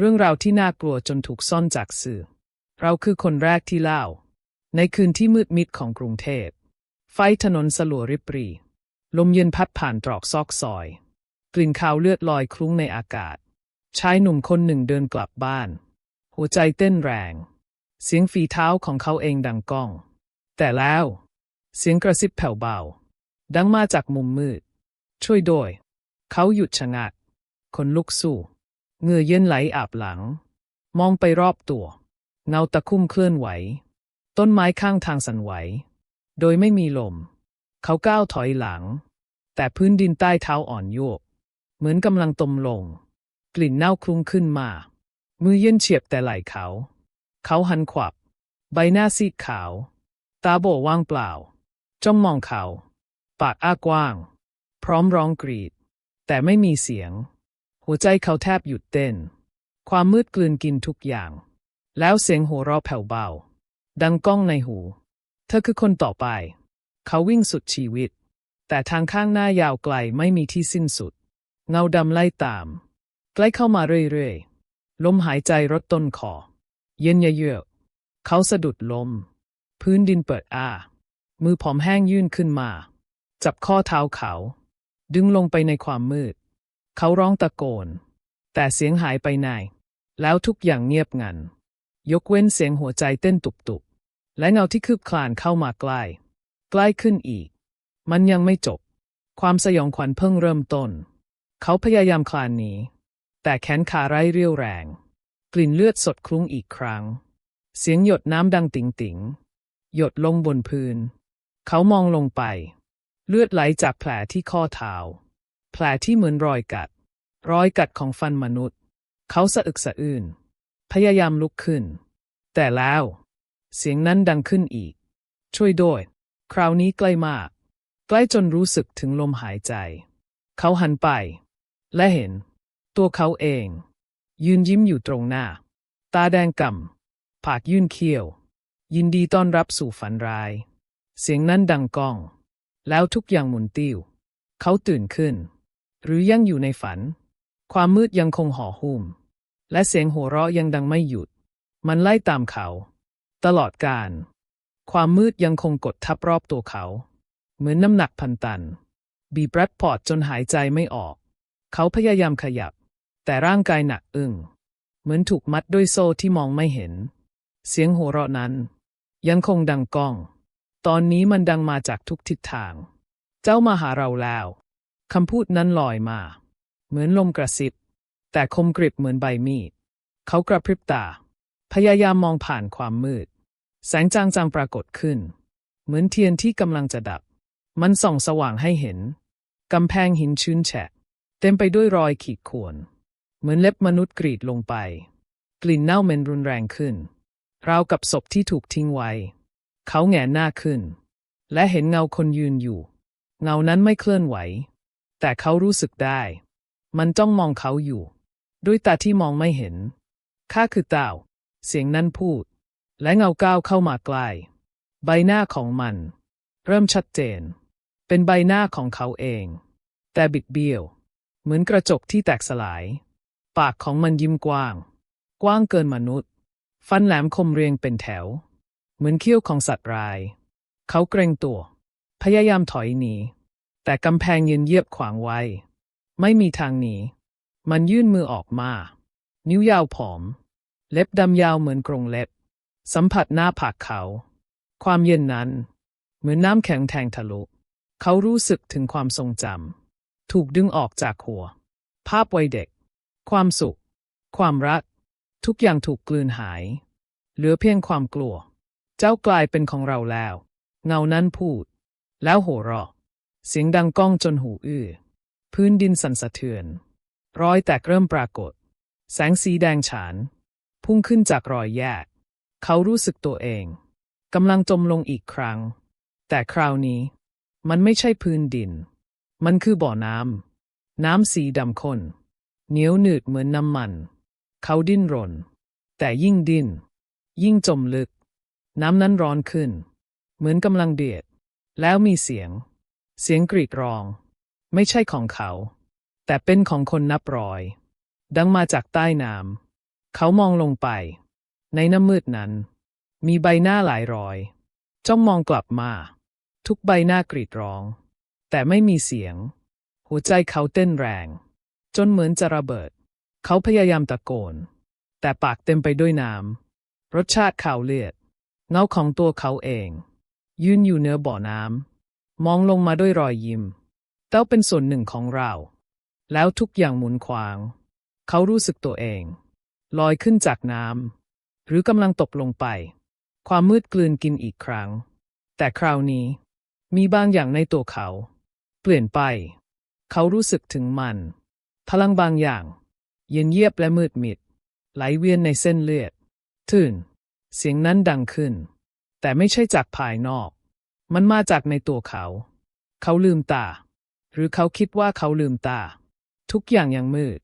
เรื่องราวที่น่ากลัวจนถูกซ่อนจากสื่อ เราคือคนแรกที่เล่า ในคืนที่มืดมิดของกรุงเทพ ไฟถนนสลัวริบหรี ลมเย็นพัดผ่านตรอกซอกซอย กลิ่นคาวเลือดลอยคลุ้งในอากาศ ชายหนุ่มคนหนึ่งเดินกลับบ้าน หัวใจเต้นแรง เสียงฝีเท้าของเขาเองดังก้อง แต่แล้ว เสียงกระซิบแผ่วเบา ดังมาจากมุมมืด ช่วยด้วย เขาหยุดชะงัก คนลุกสู้ เงื่อเย็นไหลอาบหลัง มองไปรอบตัว เงาตะคุ่มเคลื่อนไหว ต้นไม้ข้างทางสั่นไหว โดยไม่มีลม เขาก้าวถอยหลัง แต่พื้นดินใต้เท้าอ่อนโยก เหมือนกำลังตมลง กลิ่นเน่าคลุ้งขึ้นมา มือเย็นเฉียบแต่ไหล่เขา เขาหันขวับ ใบหน้าซีดขาว ตาโบว่างเปล่า จ้องมองเขา ปากอ้ากว้าง พร้อมร้องกรีด แต่ไม่มีเสียง หัวใจเขาแทบหยุดเต้น ความมืดกลืนกินทุกอย่าง แล้วเสียงหัวเราะแผ่วเบา ดังก้องในหู เธอคือคนต่อไป เขาวิ่งสุดชีวิต แต่ทางข้างหน้ายาวไกลไม่มีที่สิ้นสุด เงาดำไล่ตาม ใกล้เข้ามาเรื่อยๆ ลมหายใจรดต้นคอ เย็นเยือกเขาสะดุดลม พื้นดินเปิดอ้า มือผอมแห้งยื่นขึ้นมา จับข้อเท้าเขา ดึงลงไปในความมืด เขาร้องตะโกน แต่เสียงหายไปไหน แล้วทุกอย่างเงียบงัน ยกเว้นเสียงหัวใจเต้นตุบๆ และเงาที่คืบคลานเข้ามาใกล้ ใกล้ขึ้นอีก มันยังไม่จบ ความสยองขวัญเพิ่งเริ่มต้น เขาพยายามคลานหนี แต่แขนขาไร้เรี่ยวแรง กลิ่นเลือดสดคลุ้งอีกครั้ง เสียงหยดน้ำดังติ๋งติ๋งๆหยดลงบนพื้น เขามองลงไป เลือดไหลจากแผลที่ข้อเท้า ลที่เหมือนรอยกัด รอยกัดของฟันมนุษย์ เขาสะอึกสะอื้นพยายามลุกขึ้น แต่แล้ว เสียงนั้นดังขึ้นอีก ช่วยด้วย คราวนี้ใกล้มาก ใกล้จนรู้สึกถึงลมหายใจ เขาหันไป และเห็น ตัวเขาเอง ยืนยิ้มอยู่ตรงหน้า ตาแดงก่ำปากยื่นเขี้ยว ยินดีต้อนรับสู่ฝันร้าย เสียงนั้นดังก้อง แล้วทุกอย่างหมุนติ้ว เขาตื่นขึ้น หรือยังอยู่ในฝัน ความมืดยังคงห่อหุ้ม และเสียงหัวเราะยังดังไม่หยุด มันไล่ตามเขา ตลอดการ ความมืดยังคงกดทับรอบตัวเขา เหมือนน้ำหนักพันตัน บีบรัดปอดจนหายใจไม่ออก เขาพยายามขยับ แต่ร่างกายหนักอึ้งเหมือนถูกมัดด้วยโซ่ที่มองไม่เห็น เสียงหัวเราะนั้น ยังคงดังก้อง ตอนนี้มันดังมาจากทุกทิศทาง เจ้ามาหาเราแล้ว คำพูดนั้นลอยมา เหมือนลมกระซิบ แต่คมกริบเหมือนใบมีด เขากระพริบตา พยายามมองผ่านความมืด แสงจางๆปรากฏขึ้น เหมือนเทียนที่กำลังจะดับ มันส่องสว่างให้เห็น กำแพงหินชื้นแฉะ เต็มไปด้วยรอยขีดข่วน เหมือนเล็บมนุษย์กรีดลงไป กลิ่นเน่าเหม็นรุนแรงขึ้น ราวกับศพที่ถูกทิ้งไว้ เขาแหงนหน้าขึ้น และเห็นเงาคนยืนอยู่ เงานั้นไม่เคลื่อนไหว แต่เขารู้สึกได้ มันจ้องมองเขาอยู่ ด้วยตาที่มองไม่เห็น ข้าคือเต่า เสียงนั้นพูด และเงาก้าวเข้ามาใกล้ ใบหน้าของมัน เริ่มชัดเจน เป็นใบหน้าของเขาเอง แต่บิดเบี้ยว เหมือนกระจกที่แตกสลาย ปากของมันยิ้มกว้าง กว้างเกินมนุษย์ ฟันแหลมคมเรียงเป็นแถว เหมือนเขี้ยวของสัตว์ร้าย เขาเกรงตัว พยายามถอยหนี แต่กำแพงยืนเยียบขวางไว้ ไม่มีทางหนี มันยื่นมือออกมา นิ้วยาวผอม เล็บดำยาวเหมือนกรงเล็บ สัมผัสหน้าผากเขา ความเย็นนั้น เหมือนน้ำแข็งแทงทะลุ เขารู้สึกถึงความทรงจำ ถูกดึงออกจากหัว ภาพวัยเด็ก ความสุข ความรัก ทุกอย่างถูกกลืนหาย เหลือเพียงความกลัว เจ้ากลายเป็นของเราแล้ว เงานั้นพูด แล้วโห่เราะ เสียงดังก้องจนหูอื้อ พื้นดินสั่นสะเทือน รอยแตกเริ่มปรากฏ แสงสีแดงฉาน พุ่งขึ้นจากรอยแยก เขารู้สึกตัวเองกำลังจมลงอีกครั้ง แต่คราวนี้ มันไม่ใช่พื้นดิน มันคือบ่อน้ำ น้ำสีดำข้นเหนียวหนืดเหมือนน้ำมัน เขาดิ้นรน แต่ยิ่งดิ้น ยิ่งจมลึก น้ำนั้นร้อนขึ้น เหมือนกำลังเดือด แล้วมีเสียง เสียงกรีดร้อง ไม่ใช่ของเขา แต่เป็นของคนนับร้อย ดังมาจากใต้น้ำเขามองลงไป ในน้ำมืดนั้น มีใบหน้าหลายรอย จ้องมองกลับมา ทุกใบหน้ากรีดร้อง แต่ไม่มีเสียง หัวใจเขาเต้นแรง จนเหมือนจะระเบิด เขาพยายามตะโกน แต่ปากเต็มไปด้วยน้ำรสชาติข่าวเลือด เงาของตัวเขาเอง ยืนอยู่เหนือบ่อน้ำ มองลงมาด้วยรอยยิ้มเต้าเป็นส่วนหนึ่งของเรา แล้วทุกอย่างหมุนควาง เขารู้สึกตัวเอง ลอยขึ้นจากน้ำหรือกำลังตกลงไป ความมืดกลืนกินอีกครั้ง แต่คราวนี้ มีบางอย่างในตัวเขา เปลี่ยนไป เขารู้สึกถึงมัน พลังบางอย่าง เย็นเยียบและมืดมิด ไหลเวียนในเส้นเลือดทื่น เสียงนั้นดังขึ้น แต่ไม่ใช่จากภายนอก มันมาจากในตัวเขา เขาลืมตา หรือเขาคิดว่าเขาลืมตา ทุกอย่างยังมืด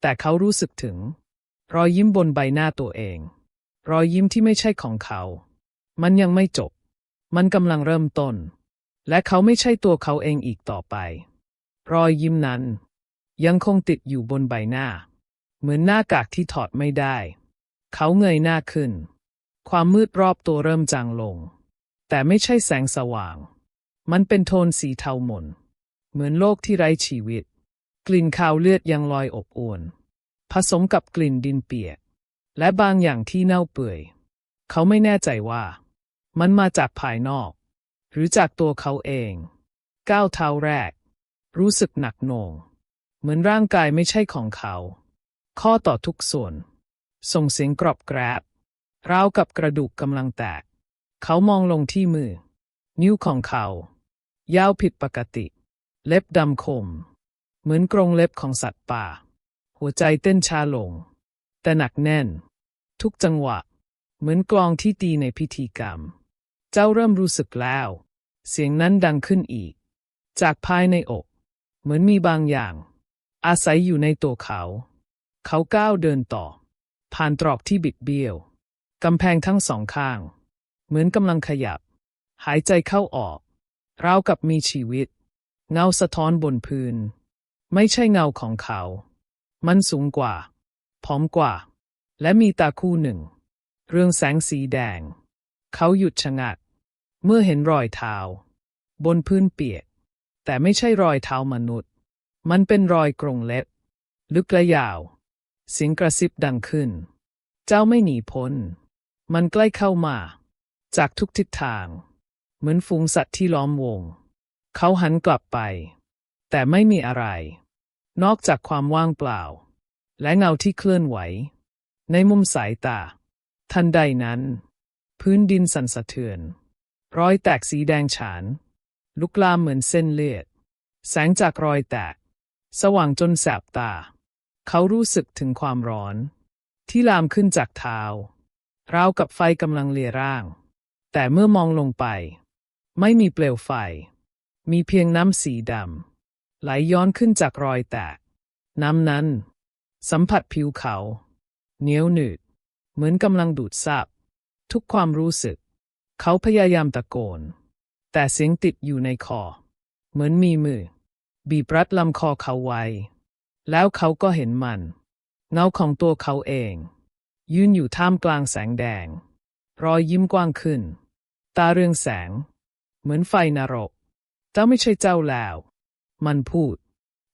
แต่เขารู้สึกถึง รอยยิ้มบนใบหน้าตัวเอง รอยยิ้มที่ไม่ใช่ของเขา มันยังไม่จบ มันกำลังเริ่มต้น และเขาไม่ใช่ตัวเขาเองอีกต่อไป รอยยิ้มนั้น ยังคงติดอยู่บนใบหน้า เหมือนหน้ากากที่ถอดไม่ได้ เขาเงยหน้าขึ้น ความมืดรอบตัวเริ่มจางลง แต่ไม่ใช่แสงสว่าง มันเป็นโทนสีเทาหม่น เหมือนโลกที่ไร้ชีวิต กลิ่นคาวเลือดยังลอยอบอวน ผสมกับกลิ่นดินเปียก และบางอย่างที่เน่าเปื่อย เขาไม่แน่ใจว่า มันมาจากภายนอก หรือจากตัวเขาเอง ก้าวเท้าแรก รู้สึกหนักหน่วง เหมือนร่างกายไม่ใช่ของเขา ข้อต่อทุกส่วน ส่งเสียงกรอบแกรบราวกับกระดูกกำลังแตก เขามองลงที่มือ นิ้วของเขา ยาวผิดปกติ เล็บดำคม เหมือนกรงเล็บของสัตว์ป่า หัวใจเต้นช้าลง แต่หนักแน่น ทุกจังหวะ เหมือนกลองที่ตีในพิธีกรรม เจ้าเริ่มรู้สึกแล้ว เสียงนั้นดังขึ้นอีก จากภายในอก เหมือนมีบางอย่าง อาศัยอยู่ในตัวเขา เขาก้าวเดินต่อ ผ่านตรอกที่บิดเบี้ยวกำแพงทั้งสองข้าง เหมือนกำลังขยับ หายใจเข้าออก ราวกับมีชีวิต เงาสะท้อนบนพื้น ไม่ใช่เงาของเขา มันสูงกว่า ผอมกว่า และมีตาคู่หนึ่ง เรื่องแสงสีแดง เขาหยุดชะงัก เมื่อเห็นรอยเท้า บนพื้นเปียก แต่ไม่ใช่รอยเท้ามนุษย์ มันเป็นรอยกรงเล็บ ลึกและยาวเสียงกระซิบดังขึ้น เจ้าไม่หนีพ้น มันใกล้เข้ามา จากทุกทิศทาง เหมือนฝูงสัตว์ที่ล้อมวง เขาหันกลับไป แต่ไม่มีอะไร นอกจากความว่างเปล่า และเงาที่เคลื่อนไหว ในมุมสายตา ทันใดนั้น พื้นดินสั่นสะเทือน รอยแตกสีแดงฉาน ลุกลามเหมือนเส้นเลือด แสงจากรอยแตก สว่างจนแสบตา เขารู้สึกถึงความร้อน ที่ลามขึ้นจากเท้าราวกับไฟกำลังเลียร่าง แต่เมื่อมองลงไป ไม่มีเปลวไฟ มีเพียงน้ำสีดำไหลย้อนขึ้นจากรอยแตก น้ำนั้น สัมผัสผิวเขาเหนียวหนืด เหมือนกำลังดูดซับทุกความรู้สึก เขาพยายามตะโกน แต่เสียงติดอยู่ในคอ เหมือนมีมือ บีบรัดลำคอเขาไว้ แล้วเขาก็เห็นมัน เงาของตัวเขาเอง ยืนอยู่ท่ามกลางแสงแดง รอยยิ้มกว้างขึ้น ตาเรืองแสง เหมือนไฟนรก เจ้าไม่ใช่เจ้าแล้ว มันพูด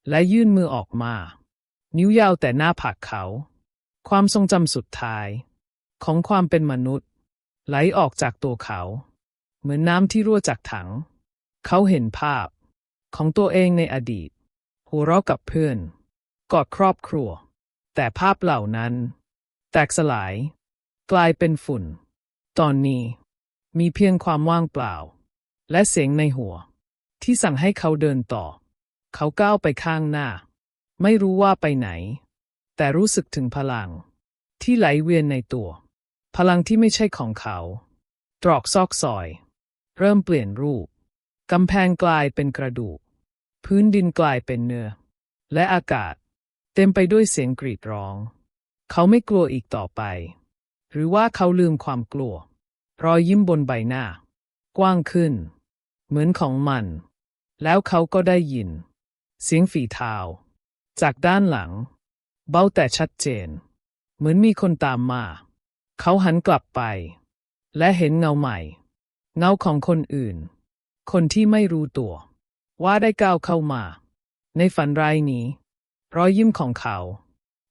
และยื่นมือออกมา นิ้วยาวแต่หน้าผากเขา ความทรงจำสุดท้าย ของความเป็นมนุษย์ ไหลออกจากตัวเขา เหมือนน้ำที่รั่วจากถัง เขาเห็นภาพ ของตัวเองในอดีต หัวเราะกับเพื่อน กอดครอบครัว แต่ภาพเหล่านั้น แตกสลาย กลายเป็นฝุ่น ตอนนี้ มีเพียงความว่างเปล่า และเสียงในหัว ที่สั่งให้เขาเดินต่อ เขาก้าวไปข้างหน้า ไม่รู้ว่าไปไหน แต่รู้สึกถึงพลัง ที่ไหลเวียนในตัว พลังที่ไม่ใช่ของเขา ตรอกซอกซอย เริ่มเปลี่ยนรูปกำแพงกลายเป็นกระดูก พื้นดินกลายเป็นเนื้อ และอากาศ เต็มไปด้วยเสียงกรีดร้อง เขาไม่กลัวอีกต่อไป หรือว่าเขาลืมความกลัว รอยยิ้มบนใบหน้า กว้างขึ้น เหมือนของมัน แล้วเขาก็ได้ยิน เสียงฝีเท้าจากด้านหลัง เบาแต่ชัดเจน เหมือนมีคนตามมา เขาหันกลับไป และเห็นเงาใหม่ เงาของคนอื่น คนที่ไม่รู้ตัว ว่าได้ก้าวเข้ามา ในฝันรายนี้ รอยยิ้มของเขา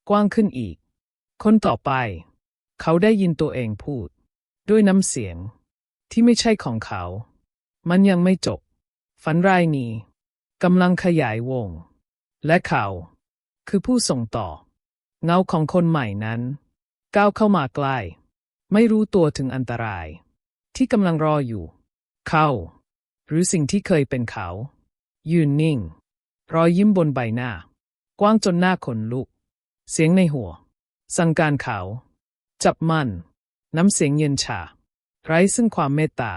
กว้างขึ้นอีก คนต่อไป เขาได้ยินตัวเองพูด ด้วยน้ำเสียง ที่ไม่ใช่ของเขา มันยังไม่จบ ฝันรายนี้กำลังขยายวง และเขา คือผู้ส่งต่อ เงาของคนใหม่นั้น ก้าวเข้ามาใกล้ ไม่รู้ตัวถึงอันตราย ที่กำลังรออยู่ เขาหรือสิ่งที่เคยเป็นเขา ยืนนิ่ง รอยยิ้มบนใบหน้า กว้างจนหน้าขนลุก เสียงในหัว สั่งการเขา จับมัน น้ำเสียงเย็นชาไร้ซึ่งความเมตตา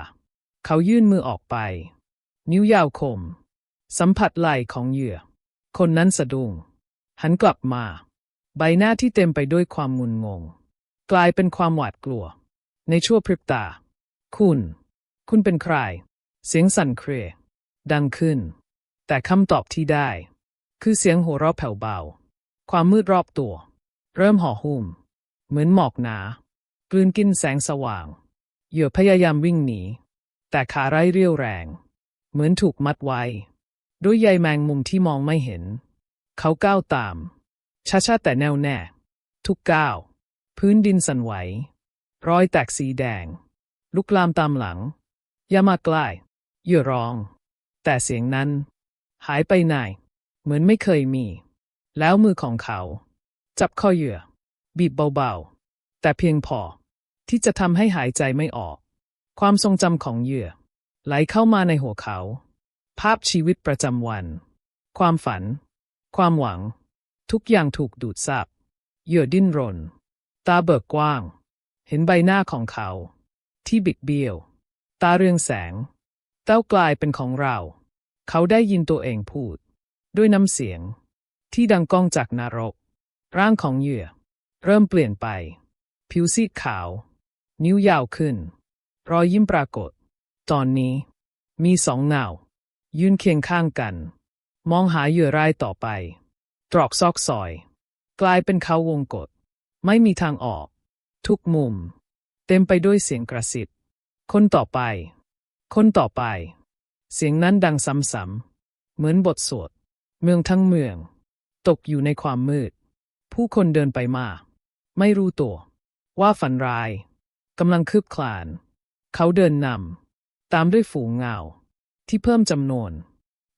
เขายื่นมือออกไป นิ้วยาวคม สัมผัสไหล่ของเหยื่อ คนนั้นสะดุ้งหันกลับมา ใบหน้าที่เต็มไปด้วยความงุนงง กลายเป็นความหวาดกลัว ในชั่วพริบตา คุณ คุณเป็นใคร เสียงสั่นเครือดังขึ้น แต่คำตอบที่ได้ คือเสียงหัวเราะแผ่วเบา ความมืดรอบตัว เริ่มห่อหุ้ม เหมือนหมอกหนา กลืนกินแสงสว่าง เหยื่อพยายามวิ่งหนี แต่ขาไร้เรี่ยวแรง เหมือนถูกมัดไว้ ด้วยใยแมงมุมที่มองไม่เห็น เขาก้าวตาม ช้าๆแต่แน่วแน่ ทุกก้าว พื้นดินสั่นไหว รอยแตกสีแดง ลุกลามตามหลัง อย่ามาใกล้เหยื่อร้อง แต่เสียงนั้น หายไปไหน เหมือนไม่เคยมี แล้วมือของเขา จับคอเหยื่อ บีบเบาๆ แต่เพียงพอ ที่จะทำให้หายใจไม่ออก ความทรงจำของเหยื่อ ไหลเข้ามาในหัวเขา ภาพชีวิตประจำวัน ความฝัน ความหวัง ทุกอย่างถูกดูดซับเหยื่อดิ้นรน ตาเบิกกว้าง เห็นใบหน้าของเขา ที่บิดเบี้ยว ตาเรืองแสง เต้ากลายเป็นของเรา เขาได้ยินตัวเองพูด ด้วยน้ำเสียง ที่ดังก้องจากนรก ร่างของเหยื่อ เริ่มเปลี่ยนไป ผิวซีดขาว นิ้วยาวขึ้น รอยยิ้มปรากฏ ตอนนี้ มีสองเงายืนเคียงข้างกัน มองหาเหยื่อรายต่อไป ตรอกซอกซอย กลายเป็นเขาวงกฏไม่มีทางออก ทุกมุม เต็มไปด้วยเสียงกระสิบคนต่อไป คนต่อไป เสียงนั้นดังซ้ำๆเหมือนบทสวด เมืองทั้งเมือง ตกอยู่ในความมืด ผู้คนเดินไปมา ไม่รู้ตัว ว่าฝันร้าย กำลังคืบคลาน เขาเดินนำตามด้วยฝูงเงา ที่เพิ่มจำนวน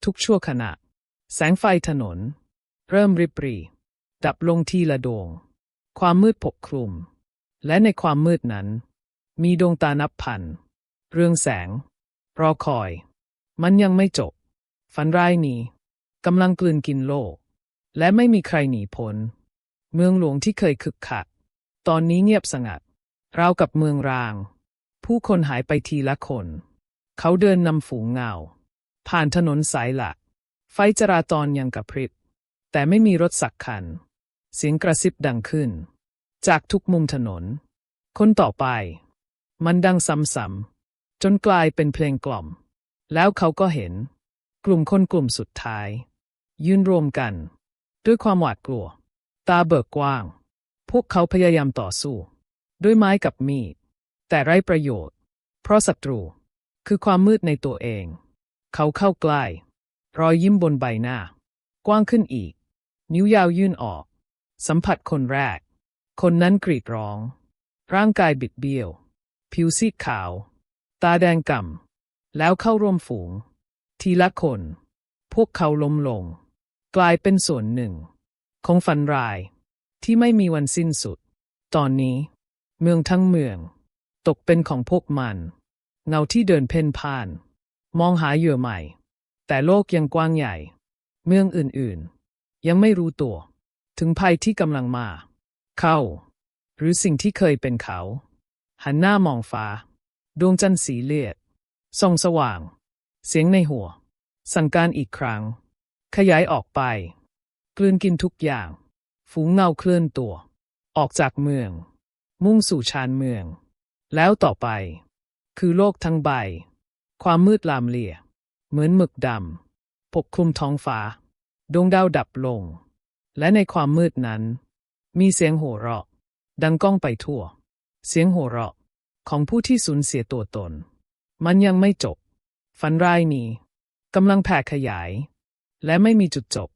ทุกชั่วขณะ แสงไฟถนน เริ่มริบรีดับลงทีละดวง ความมืดปกคลุม และในความมืดนั้น มีดวงตานับพัน เรื่องแสง รอคอย มันยังไม่จบ ฝันร้ายนี้กำลังกลืนกินโลก และไม่มีใครหนีพ้น เมืองหลวงที่เคยคึกคัก ตอนนี้เงียบสงัด ราวกับเมืองราง ผู้คนหายไปทีละคน เขาเดินนำฝูงเงา ผ่านถนนสายหลัก ไฟจราจรยังกระพริบ แต่ไม่มีรถสักคัน เสียงกระซิบดังขึ้น จากทุกมุมถนน คนต่อไป มันดังซ้ำๆจนกลายเป็นเพลงกล่อม แล้วเขาก็เห็น กลุ่มคนกลุ่มสุดท้าย ยืนรวมกัน ด้วยความหวาดกลัว ตาเบิกกว้าง พวกเขาพยายามต่อสู้ ด้วยไม้กับมีด แต่ไร้ประโยชน์ เพราะศัตรูคือความมืดในตัวเอง เขาเข้าใกล้รอยยิ้มบนใบหน้า กว้างขึ้นอีก นิ้วยาวยื่นออก สัมผัสคนแรก คนนั้นกรีดร้อง ร่างกายบิดเบี้ยว ผิวซีดขาว ตาแดงก่ำแล้วเข้าร่วมฝูง ทีละคน พวกเขาล้มลง กลายเป็นส่วนหนึ่ง ของฝันร้ายที่ไม่มีวันสิ้นสุด ตอนนี้ เมืองทั้งเมือง ตกเป็นของพวกมัน เงาที่เดินเพ่นพ่าน มองหาเหยื่อใหม่ แต่โลกยังกว้างใหญ่ เมืองอื่นๆ ยังไม่รู้ตัว ถึงภัยที่กำลังมา เขาหรือสิ่งที่เคยเป็นเขา หันหน้ามองฟ้า ดวงจันทร์สีเลือดส่องสว่าง เสียงในหัว สั่งการอีกครั้ง ขยายออกไป กลืนกินทุกอย่าง ฝูงเงาเคลื่อนตัว ออกจากเมือง มุ่งสู่ชานเมือง แล้วต่อไป คือโลกทั้งใบ ความมืดลามเลี่ยเหมือนหมึกดำปกคลุมท้องฟ้า ดวงดาวดับลง และในความมืดนั้น มีเสียงโห่เราะดังก้องไปทั่ว เสียงโห่เราะของผู้ที่สูญเสียตัวตน มันยังไม่จบ ฝันร้ายนี้กำลังแผ่ขยาย และไม่มีจุดจบ